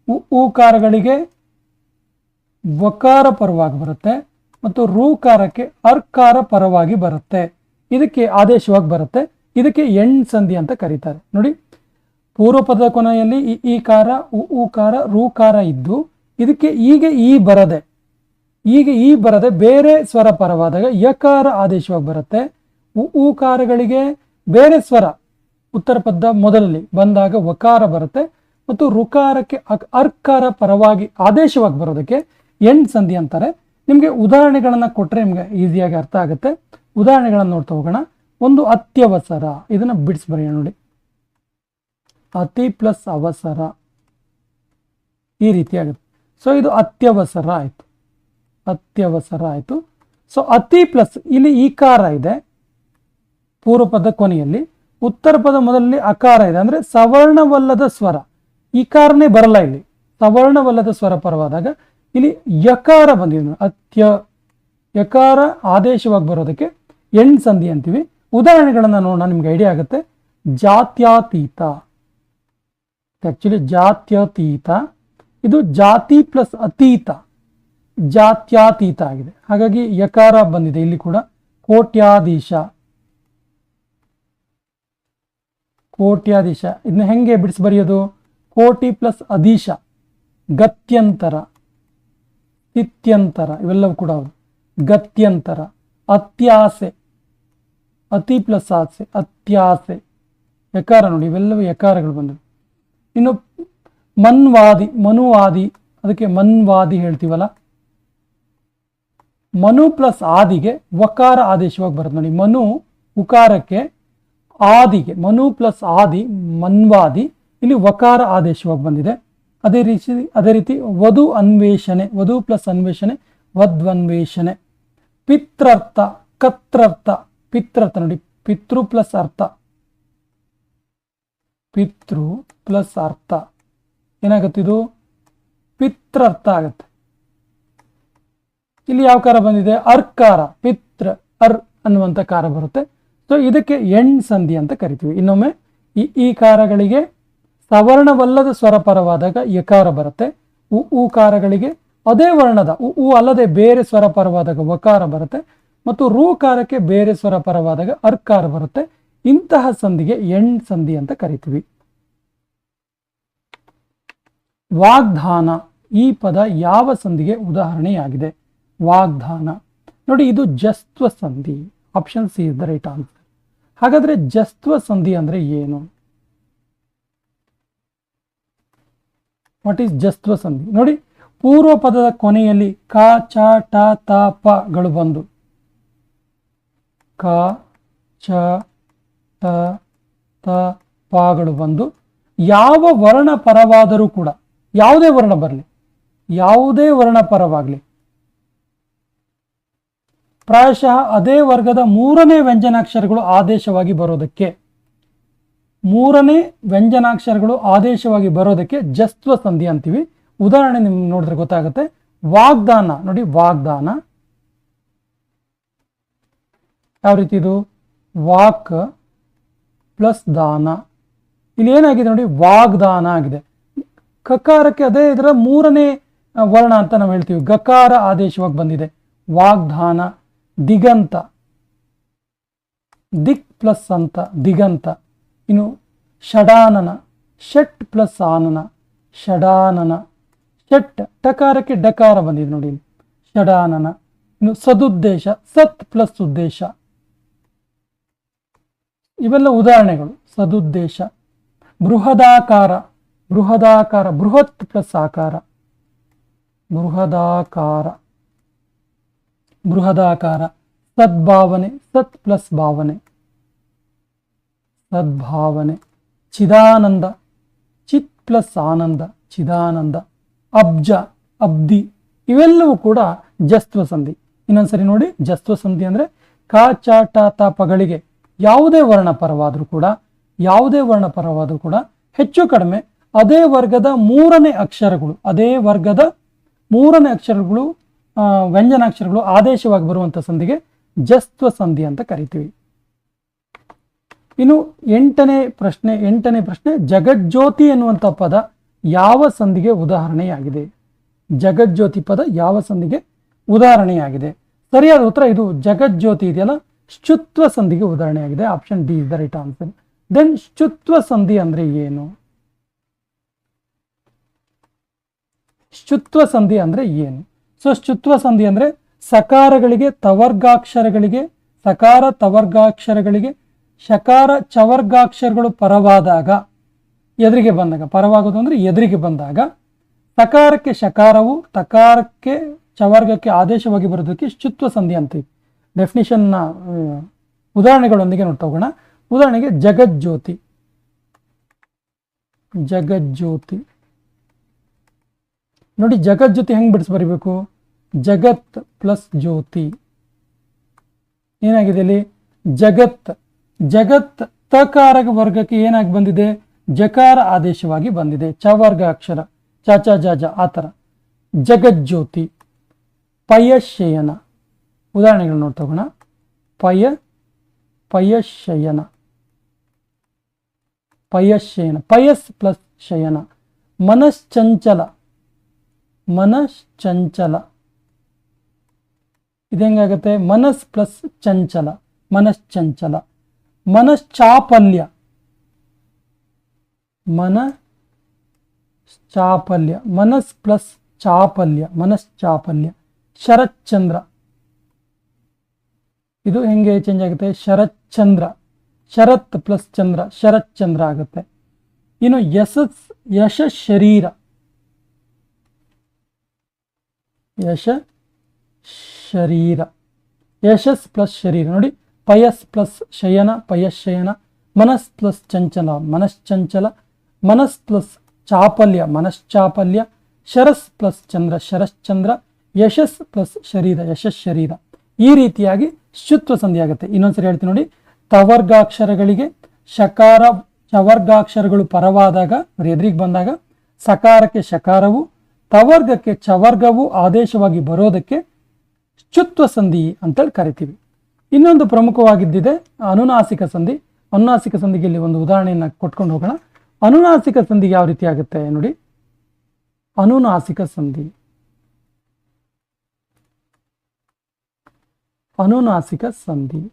ಉ ಕಾರಗಳಿಗೆ ವಕಾರ ಪರವಾಗಿ ಬರುತ್ತೆ ಮತ್ತು ರೂಕಾರಕ್ಕೆ ಅರ್ಕಾರ ಪರವಾಗಿ ಬರುತ್ತೆ. ಇದಕ್ಕೆ ಆದೇಶವಾಗಿ ಬರುತ್ತೆ. ಇದಕ್ಕೆ ಎಣ್ ಸಂಧಿ ಅಂತ ಕರೀತಾರೆ. ನೋಡಿ ಪೂರ್ವ ಪದದ ಕೊನೆಯಲ್ಲಿ ಈ ಈ ಕಾರ, ಉ ಕಾರ ರೂಕಾರ ಇದ್ದು ಇದಕ್ಕೆ ಈಗ ಈ ಬರದೆ ಈಗ ಈ ಬರದೆ ಬೇರೆ ಸ್ವರ ಪರವಾದಾಗ ಯಕಾರ ಆದೇಶವಾಗಿ ಬರುತ್ತೆ. ಉ ಊಕಾರಗಳಿಗೆ ಬೇರೆ ಸ್ವರ, ಉತ್ತರ ಪದ ಮೊದಲಲ್ಲಿ ಬಂದಾಗ ವಕಾರ ಬರುತ್ತೆ ಮತ್ತು ರುಕಾರಕ್ಕೆ ಅರ್ಕಾರ ಪರವಾಗಿ ಆದೇಶವಾಗಿ ಬರೋದಕ್ಕೆ ಎಂಡ್ ಸಂಧಿ ಅಂತಾರೆ. ನಿಮಗೆ ಉದಾಹರಣೆಗಳನ್ನು ಕೊಟ್ಟರೆ ನಿಮಗೆ ಈಸಿಯಾಗಿ ಅರ್ಥ ಆಗುತ್ತೆ. ಉದಾಹರಣೆಗಳನ್ನು ನೋಡ್ತಾ ಹೋಗೋಣ. ಒಂದು ಅತ್ಯವಸರ, ಇದನ್ನು ಬಿಡಿಸಿ ನೋಡಿ. ಅತಿ ಪ್ಲಸ್ ಅವಸರ. ಈ ರೀತಿ ಆಗುತ್ತೆ. ಸೊ ಇದು ಅತ್ಯವಸರ ಆಯಿತು. ಅತ್ಯವಸರ ಆಯಿತು. ಸೊ ಅತಿ ಪ್ಲಸ್, ಇಲ್ಲಿ ಕಾರ ಇದೆ. ಪೂರ್ವ ಪದ ಕೊನೆಯಲ್ಲಿ ಉತ್ತರ ಪದ ಮೊದಲಲ್ಲಿ ಅಕಾರ ಇದೆ. ಅಂದರೆ ಸವರ್ಣವಲ್ಲದ ಸ್ವರ. ಇಕಾರನೇ ಬರಲ್ಲ ಇಲ್ಲಿ. ಸವರ್ಣವಲ್ಲದ ಸ್ವರ ಪರವಾದಾಗ ಇಲ್ಲಿ ಯಕಾರ ಬಂದಿದೆ. ಅತ್ಯ ಯಕಾರ ಆದೇಶವಾಗಿ ಬರೋದಕ್ಕೆ ಎಣ್ ಸಂಧಿ ಅಂತೀವಿ. ಉದಾಹರಣೆಗಳನ್ನು ನೋಡೋಣ, ನಿಮ್ಗೆ ಐಡಿಯಾ ಆಗುತ್ತೆ. ಜಾತ್ಯಾತೀತ. ಆಕ್ಚುಲಿ ಜಾತ್ಯತೀತ. ಇದು ಜಾತಿ ಪ್ಲಸ್ ಅತೀತ. ಜಾತ್ಯಾತೀತ ಆಗಿದೆ. ಹಾಗಾಗಿ ಯಕಾರ ಬಂದಿದೆ. ಇಲ್ಲಿ ಕೂಡ ಕೋಟ್ಯಾಧೀಶ. ಕೋಟ್ಯಾಧೀಶ. ಇದನ್ನ ಹೆಂಗೆ ಬಿಡಿಸಿ ಬರೆಯೋದು? ಕೋಟಿ ಪ್ಲಸ್ ಅಧೀಶ ಗತ್ಯಂತರ. ತಿಥ್ಯಂತರ ಇವೆಲ್ಲವೂ ಕೂಡ ಹೌದು. ಗತ್ಯಂತರ. ಅತ್ಯಾಸೆ. ಅತಿ ಪ್ಲಸ್ ಆಸೆ. ಅತ್ಯಾಸೆ. ಯಕಾರ ನೋಡಿ, ಇವೆಲ್ಲವೂ ಯಕಾರಗಳು ಬಂದವು. ಇನ್ನು ಮನ್ವಾದಿ, ಮನುವಾದಿ, ಅದಕ್ಕೆ ಮನ್ವಾದಿ ಹೇಳ್ತೀವಲ್ಲ? ಮನು ಪ್ಲಸ್ ಆದಿಗೆ ವಕಾರ ಆದೇಶವಾಗಿ ಬರುತ್ತೆ ನೋಡಿ. ಮನು ಉಕಾರಕ್ಕೆ ಆದಿಗೆ, ಮನು ಪ್ಲಸ್ ಆದಿ, ಮನ್ವಾದಿ, ಇಲ್ಲಿ ವಕಾರ ಆದೇಶವಾಗಿ ಬಂದಿದೆ. ಅದೇ ರೀತಿ ಅದೇ ರೀತಿ ವಧು ಅನ್ವೇಷಣೆ ವಧು ಪ್ಲಸ್ ಅನ್ವೇಷಣೆ ವದ್ವನ್ವೇಷಣೆ ಪಿತ್ರರ್ಥ, ಕತ್ರರ್ಥ, ಪಿತ್ರರ್ಥ ನೋಡಿ, ಪಿತೃ ಪ್ಲಸ್ ಅರ್ಥ. ಪಿತೃ ಪ್ಲಸ್ ಅರ್ಥ. ಏನಾಗುತ್ತೆ ಇದು? ಪಿತ್ರರ್ಥ ಆಗುತ್ತೆ. ಇಲ್ಲಿ ಯಾವ ಕಾರ ಬಂದಿದೆ? ಅರ್ಕಾರ, ಪಿತ್ರ, ಅರ್ ಅನ್ನುವಂಥ ಕಾರ ಬರುತ್ತೆ. ಸೊ ಇದಕ್ಕೆ ಎಣ್ ಸಂಧಿ ಅಂತ ಕರಿತೀವಿ. ಇನ್ನೊಮ್ಮೆ ಈ ಈ ಕಾರಗಳಿಗೆ ಸವರ್ಣವಲ್ಲದ ಸ್ವರ ಪರವಾದಾಗ ಯಕಾರ ಬರುತ್ತೆ. ಉ ಕಾರಗಳಿಗೆ ಅದೇ ವರ್ಣದ, ಉ ಉ ಅಲ್ಲದೆ ಬೇರೆ ಸ್ವರ ಪರವಾದಾಗ ವಕಾರ ಬರುತ್ತೆ. ಮತ್ತು ರೂ ಕಾರಕ್ಕೆ ಬೇರೆ ಸ್ವರ ಪರವಾದಾಗ ಅರ್ಕಾರ ಬರುತ್ತೆ. ಇಂತಹ ಸಂಧಿಗೆ ಎಣ್ ಸಂಧಿ ಅಂತ ಕರಿತೀವಿ. ವಾಗ್ದಾನ, ಈ ಪದ ಯಾವ ಸಂಧಿಗೆ ಉದಾಹರಣೆಯಾಗಿದೆ? ವಾಗ್ದಾನ. ನೋಡಿ, ಇದು ಜಸ್ತ್ವ ಸಂಧಿ. Option C is the right answer ಹಾಗಾದ್ರೆ ಜಸ್ತ್ವ ಸಂಧಿ ಅಂದ್ರೆ ಏನು? ವಾಟ್ ಈಸ್ ಜಸ್ತ್ವ ಸಂಧಿ? ನೋಡಿ, ಪೂರ್ವ ಪದದ ಕೊನೆಯಲ್ಲಿ ಕ, ಚ, ಟ, ತ, ಪ ಗಳು ಬಂದು. ಕ, ಚ, ಟ, ತ ಪಗಳು ಬಂದು. ಯಾವ ವರ್ಣ ಪರವಾದರೂ ಕೂಡ, ಯಾವುದೇ ವರ್ಣ ಬರಲಿ, ಯಾವುದೇ ವರ್ಣ ಪರವಾಗಲಿ ಪ್ರಾಯಶಃ ಅದೇ ವರ್ಗದ ಮೂರನೇ ವ್ಯಂಜನಾಕ್ಷರಗಳು ಆದೇಶವಾಗಿ ಬರೋದಕ್ಕೆ. ಮೂರನೇ ವ್ಯಂಜನಾಕ್ಷರಗಳು ಆದೇಶವಾಗಿ ಬರೋದಕ್ಕೆ ಜಸ್ತ್ವ ಸಂಧಿ ಅಂತೀವಿ. ಉದಾಹರಣೆ ನಿಮ್ಗೆ ನೋಡಿದ್ರೆ ಗೊತ್ತಾಗುತ್ತೆ. ವಾಗ್ದಾನ, ನೋಡಿ ವಾಗ್ದಾನ. ಯಾವ ರೀತಿ ಇದು? ವಾಕ್ ಪ್ಲಸ್ ದಾನ. ಇಲ್ಲಿ ಏನಾಗಿದೆ ನೋಡಿ, ವಾಗ್ದಾನ ಆಗಿದೆ. ಕಕಾರಕ್ಕೆ ಅದೇ ಇದರ ಮೂರನೇ ವರ್ಣ ಅಂತ ನಾವು ಹೇಳ್ತೀವಿ. ಗಕಾರ ಆದೇಶವಾಗಿ ಬಂದಿದೆ. ವಾಗ್ದಾನ. ದಿಗಂತ. ದಿಕ್ ಪ್ಲಸ್ ಅಂತ, ದಿಗಂತ. ಇನ್ನು ಷಡಾನನ, ಷಟ್ ಪ್ಲಸ್ ಆನನ, ಷಡಾನನ. ಷಟ್ ಟಕಾರಕ್ಕೆ ಡಕಾರ ಬಂದಿದೆ ನೋಡಿ ಷಡಾನನ. ಇನ್ನು ಸದುದ್ದೇಶ, ಸತ್ ಪ್ಲಸ್ ಉದ್ದೇಶ. ಇವೆಲ್ಲ ಉದಾಹರಣೆಗಳು. ಸದುದ್ದೇಶ. ಬೃಹದಾಕಾರ. ಬೃಹದಾಕಾರ, ಬೃಹತ್ ಪ್ಲಸ್ ಆಕಾರ. ಬೃಹದಾಕಾರ. ಬೃಹದಾಕಾರ. ಸದ್ಭಾವನೆ, ಸತ್ ಪ್ಲಸ್ ಭಾವನೆ. ಸದ್ಭಾವನೆ, ಚಿದಾನಂದ. ಚಿತ್ ಪ್ಲಸ್ ಆನಂದ, ಚಿದಾನಂದ. ಅಬ್ಜ ಅಬ್ದಿ ಇವೆಲ್ಲವೂ ಕೂಡ ಜಸ್ತ್ವ ಸಂಧಿ ಇನ್ನೊಂದ್ಸರಿ ನೋಡಿ ಜಸ್ತ್ವ ಸಂಧಿ ಅಂದ್ರೆ ಕ, ಚ, ಟ ಯಾವುದೇ ವರ್ಣ ಪರವಾದರೂ ಕೂಡ, ಯಾವುದೇ ವರ್ಣ ಪರವಾದರೂ ಕೂಡ ಹೆಚ್ಚು ಕಡಿಮೆ ಅದೇ ವರ್ಗದ ಮೂರನೇ ಅಕ್ಷರಗಳು, ಅದೇ ವರ್ಗದ ಮೂರನೇ ಅಕ್ಷರಗಳು ವ್ಯಂಜನಾಕ್ಷರಗಳು ಆದೇಶವಾಗಿ ಬರುವಂಥ ಸಂಧಿಗೆ ಜಸ್ತ್ವ ಸಂಧಿ ಅಂತ ಕರಿತೀವಿ. ಇನ್ನು ಎಂಟನೇ ಪ್ರಶ್ನೆ ಎಂಟನೇ ಪ್ರಶ್ನೆ, ಜಗಜ್ಯೋತಿ ಎನ್ನುವಂಥ ಪದ ಯಾವ ಸಂಧಿಗೆ ಉದಾಹರಣೆಯಾಗಿದೆ? ಜಗಜ್ಯೋತಿ ಪದ ಯಾವ ಸಂಧಿಗೆ ಉದಾಹರಣೆಯಾಗಿದೆ? ಸರಿಯಾದ ಉತ್ತರ ಇದು ಜಗಜ್ಜ್ಯೋತಿ ಇದೆಯಲ್ಲ? ಶುತ್ವ ಸಂಧಿಗೆ ಉದಾಹರಣೆಯಾಗಿದೆ. Option D is the right answer. Then ಶುತ್ವ ಸಂಧಿ ಅಂದ್ರೆ ಏನು? ಶುತ್ವ ಸಂಧಿ ಅಂದ್ರೆ ಏನು? ಸೊ ಶುತ್ವ ಸಂಧಿ ಅಂದ್ರೆ ಸಕಾರಗಳಿಗೆ ತವರ್ಗಾಕ್ಷರಗಳಿಗೆ ಸಕಾರ ತವರ್ಗಾಕ್ಷರಗಳಿಗೆ ಶಕಾರ ಚವರ್ಗಾಕ್ಷರಗಳು ಪರವಾದಾಗ ಎದುರಿಗೆ ಬಂದಾಗ. ಪರವಾಗೋದು ಅಂದ್ರೆ ಎದುರಿಗೆ ಬಂದಾಗ. ತಕಾರಕ್ಕೆ ಶಕಾರವು ತಕಾರಕ್ಕೆ ಚವರ್ಗಕ್ಕೆ ಆದೇಶವಾಗಿ ಬರೋದಕ್ಕೆ ಶುತ್ವ ಸಂಧಿ ಅಂತೀವಿ. ಡೆಫಿನಿಷನ್ನ ಉದಾಹರಣೆಗಳೊಂದಿಗೆ ನೋಡ್ತಾ ಹೋಗೋಣ. ಉದಾಹರಣೆಗೆ ಜಗಜ್ಜ್ಯೋತಿ ಜಗಜ್ಯೋತಿ. ನೋಡಿ ಜಗತ್ ಜೊತೆ ಹೆಂಗೆ ಬಿಡಿಸಿ ಬರೀಬೇಕು? ಜಗತ್ ಪ್ಲಸ್ ಜ್ಯೋತಿ. ಏನಾಗಿದೆ ಇಲ್ಲಿ ಜಗತ್ ಜಗತ್ ತಕಾರ ವರ್ಗಕ್ಕೆ ಏನಾಗಿ ಬಂದಿದೆ? ಜಕಾರ ಆದೇಶವಾಗಿ ಬಂದಿದೆ. ಚವರ್ಗ ಅಕ್ಷರ ಚಾಚಾ ಜಾಜ ಆ ಥರ. ಜಗಜ್ಯೋತಿ ಪಯಶಯನ. ಉದಾಹರಣೆಗಳು ನೋಡ್ತಾ ಹೋಗೋಣ ಪಯ, ಪಯಶಯನ. ಪಯಶಯನ, ಪಯಸ್ ಪ್ಲಸ್ ಶಯನ. ಮನಶ್ಚಂಚಲ. ಮನಶ್ಚಂಚಲ. ಇದೆಂಗಾಗತ್ತೆ ಮನಸ್ ಪ್ಲಸ್ ಚಂಚಲ. ಮನಶ್ಚಂಚಲ. ಮನಶ್ಚಾಪಲ್ಯ. ಮನ ಚಾಪಲ್ಯ ಮನಸ್ ಪ್ಲಸ್ ಚಾಪಲ್ಯ. ಮನಶ್ಚಾಪಲ್ಯ. ಶರತ್ಚಂದ್ರ. ಇದು ಹೆಂಗೆ ಚೇಂಜ್ ಆಗುತ್ತೆ? ಶರತ್ಚಂದ್ರ. ಶರತ್ ಪ್ಲಸ್ ಚಂದ್ರ. ಶರತ್ಚಂದ್ರ ಆಗುತ್ತೆ. ಇನ್ನು ಯಶಸ್ ಯಶ ಶರೀರ ಯಶ ಶರೀರ. ಯಶಸ್ ಪ್ಲಸ್ ಶರೀರ. ನೋಡಿ, ಪಯಸ್ ಪ್ಲಸ್ ಶಯನ ಪಯಶಯನ ಮನಸ್ ಪ್ಲಸ್ ಚಂಚಲ ಮನಶ್ಚಂಚಲ ಮನಸ್ ಪ್ಲಸ್ ಚಾಪಲ್ಯ ಮನಶ್ಚಾಪಲ್ಯ ಶರಸ್ ಪ್ಲಸ್ ಚಂದ್ರ ಶರಶ್ಚಂದ್ರ ಯಶಸ್ ಪ್ಲಸ್ ಶರೀರ, ಯಶಸ್ ಶರೀರ. ಈ ರೀತಿಯಾಗಿ ಶುತ್ವ ಸಂಧಿ ಆಗುತ್ತೆ. ಇನ್ನೊಂದ್ಸರಿ ಹೇಳ್ತೀನಿ ನೋಡಿ, ತವರ್ಗಾಕ್ಷರಗಳಿಗೆ ಶಕಾರ ಚವರ್ಗಾಕ್ಷರಗಳು ಪರವಾದಾಗ ಎದುರಿಗೆ ಬಂದಾಗ, ಸಕಾರಕ್ಕೆ ಶಕಾರವು ತವರ್ಗಕ್ಕೆ ಚವರ್ಗವು ಆದೇಶವಾಗಿ ಬರೋದಕ್ಕೆ ಶುತ್ವ ಸಂಧಿ ಅಂತೇಳಿ ಕರಿತೀವಿ. ಇನ್ನೊಂದು ಪ್ರಮುಖವಾಗಿದ್ದಿದೆ ಅನುನಾಸಿಕ ಸಂಧಿ. ಅನುನಾಸಿಕ ಸಂಧಿಗೆ ಇಲ್ಲಿ ಒಂದು ಉದಾಹರಣೆಯನ್ನು ಕೊಟ್ಕೊಂಡು ಹೋಗೋಣ. ಅನುನಾಸಿಕ ಸಂಧಿ ಯಾವ ರೀತಿ ಆಗುತ್ತೆ ನೋಡಿ. ಅನುನಾಸಿಕ ಸಂಧಿ. ಅನುನಾಸಿಕ ಸಂಧಿ.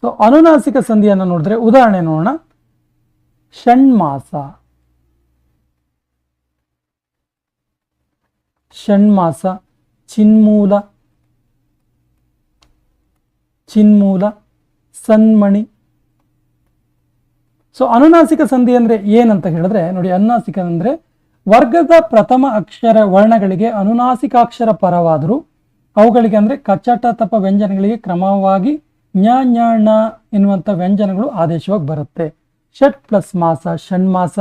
ಸೊ ಅನುನಾಸಿಕ ಸಂಧಿಯನ್ನು ನೋಡಿದ್ರೆ ಉದಾಹರಣೆ ನೋಡೋಣ. ಷಣ್ಮಾಸ. ಷಣ್ಮಾಸ, ಚಿನ್ಮೂಲ ಚಿನ್ಮೂಲ, ಸನ್ಮಣಿ. ಸೊ ಅನುನಾಸಿಕ ಸಂಧಿ ಅಂದ್ರೆ ಏನಂತ ಹೇಳಿದ್ರೆ, ನೋಡಿ, ಅನುನಾಸಿಕ ಅಂದ್ರೆ ವರ್ಗದ ಪ್ರಥಮ ಅಕ್ಷರ ವರ್ಣಗಳಿಗೆ ಅನುನಾಸಿಕಾಕ್ಷರ ಪರವಾದರೂ ಅವುಗಳಿಗೆ ಅಂದ್ರೆ ಕಚ್ಚಟ ತಪ, ವ್ಯಂಜನಗಳಿಗೆ ಕ್ರಮವಾಗಿ ಞ ಎನ್ನುವಂತ ಎನ್ನುವಂಥ ವ್ಯಂಜನಗಳು ಆದೇಶವಾಗಿ ಬರುತ್ತೆ. ಷಟ್ ಪ್ಲಸ್ ಮಾಸ, ಷಣ್ಮಾಸ,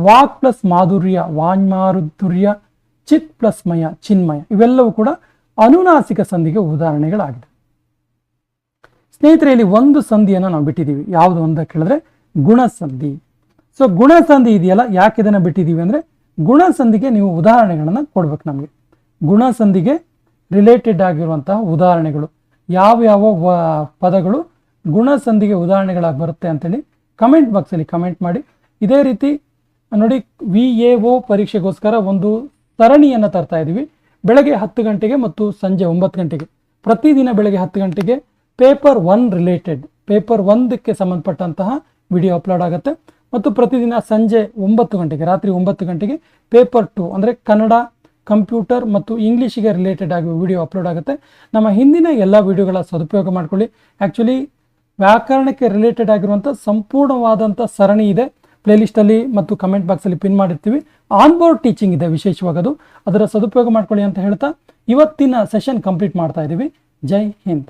ವಾಕ್ ಪ್ಲಸ್ ಮಾಧುರ್ಯ ವಾಣ್ಮಾರುಧುರ್ಯ ಚಿತ್ ಪ್ಲಸ್ ಮಯ ಚಿನ್ಮಯ ಇವೆಲ್ಲವೂ ಕೂಡ ಅನುನಾಸಿಕ ಸಂಧಿಗೆ ಉದಾಹರಣೆಗಳಾಗಿದೆ. ಸ್ನೇಹಿತರೆ, ಇಲ್ಲಿ ಒಂದು ಸಂಧಿಯನ್ನು ನಾವು ಬಿಟ್ಟಿದ್ದೀವಿ. ಯಾವುದು ಅಂತ ಕೇಳಿದ್ರೆ ಗುಣಸಂಧಿ. ಸೊ ಗುಣಸಂಧಿ ಇದೆಯಲ್ಲ, ಯಾಕೆ ಇದನ್ನು ಬಿಟ್ಟಿದ್ದೀವಿ ಅಂದರೆ ಗುಣಸಂಧಿಗೆ ನೀವು ಉದಾಹರಣೆಗಳನ್ನು ಕೊಡ್ಬೇಕು ನಮಗೆ. ಗುಣಸಂಧಿಗೆ ರಿಲೇಟೆಡ್ ಆಗಿರುವಂತಹ ಉದಾಹರಣೆಗಳು. ಯಾವ ಯಾವ ಪದಗಳು ಗುಣಸಂಧಿಗೆ ಉದಾಹರಣೆಗಳಾಗಿ ಬರುತ್ತೆ ಅಂತೇಳಿ ಕಮೆಂಟ್ ಬಾಕ್ಸಲ್ಲಿ ಕಮೆಂಟ್ ಮಾಡಿ. ಇದೇ ರೀತಿ ನೋಡಿ ವಿ ಎ ಒ ಪರೀಕ್ಷೆಗೋಸ್ಕರ ಒಂದು ಸರಣಿಯನ್ನು ತರ್ತಾ ಇದ್ದೀವಿ ಬೆಳಗ್ಗೆ ಹತ್ತು ಗಂಟೆಗೆ ಮತ್ತು ಸಂಜೆ ಒಂಬತ್ತು ಗಂಟೆಗೆ. ಪ್ರತಿದಿನ ಬೆಳಗ್ಗೆ ಹತ್ತು ಗಂಟೆಗೆ ಪೇಪರ್ ಒನ್ ರಿಲೇಟೆಡ್, ಪೇಪರ್ ಒಂದಕ್ಕೆ ಸಂಬಂಧಪಟ್ಟಂತಹ ವಿಡಿಯೋ ಅಪ್ಲೋಡ್ ಆಗುತ್ತೆ. ಮತ್ತು ಪ್ರತಿದಿನ ಸಂಜೆ ಒಂಬತ್ತು ಗಂಟೆಗೆ, ರಾತ್ರಿ ಒಂಬತ್ತು ಗಂಟೆಗೆ ಪೇಪರ್ ಟು ಅಂದರೆ ಕನ್ನಡ, ಕಂಪ್ಯೂಟರ್ ಮತ್ತು ಇಂಗ್ಲೀಷಿಗೆ ರಿಲೇಟೆಡ್ ಆಗಿ ವಿಡಿಯೋ ಅಪ್ಲೋಡ್ ಆಗುತ್ತೆ. ನಮ್ಮ ಹಿಂದಿನ ಎಲ್ಲ ವಿಡಿಯೋಗಳ ಸದುಪಯೋಗ ಮಾಡ್ಕೊಳ್ಳಿ. ಆ್ಯಕ್ಚುಲಿ ವ್ಯಾಕರಣಕ್ಕೆ ರಿಲೇಟೆಡ್ ಆಗಿರುವಂಥ ಸಂಪೂರ್ಣವಾದಂಥ ಸರಣಿ ಇದೆ. ಪ್ಲೇಲಿಸ್ಟಲ್ಲಿ ಮತ್ತು ಕಮೆಂಟ್ ಬಾಕ್ಸಲ್ಲಿ ಪಿನ್ ಮಾಡಿರ್ತೀವಿ. ಆನ್ ಬೋರ್ಡ್ ಟೀಚಿಂಗ್ ಇದೆ ವಿಶೇಷವಾಗದು ಅದು. ಅದರ ಸದುಪಯೋಗ ಮಾಡ್ಕೊಳ್ಳಿ ಅಂತ ಹೇಳ್ತಾ ಇವತ್ತಿನ ಸೆಷನ್ ಕಂಪ್ಲೀಟ್ ಮಾಡ್ತಾ ಇದ್ದೀವಿ. ಜೈ ಹಿಂದ್.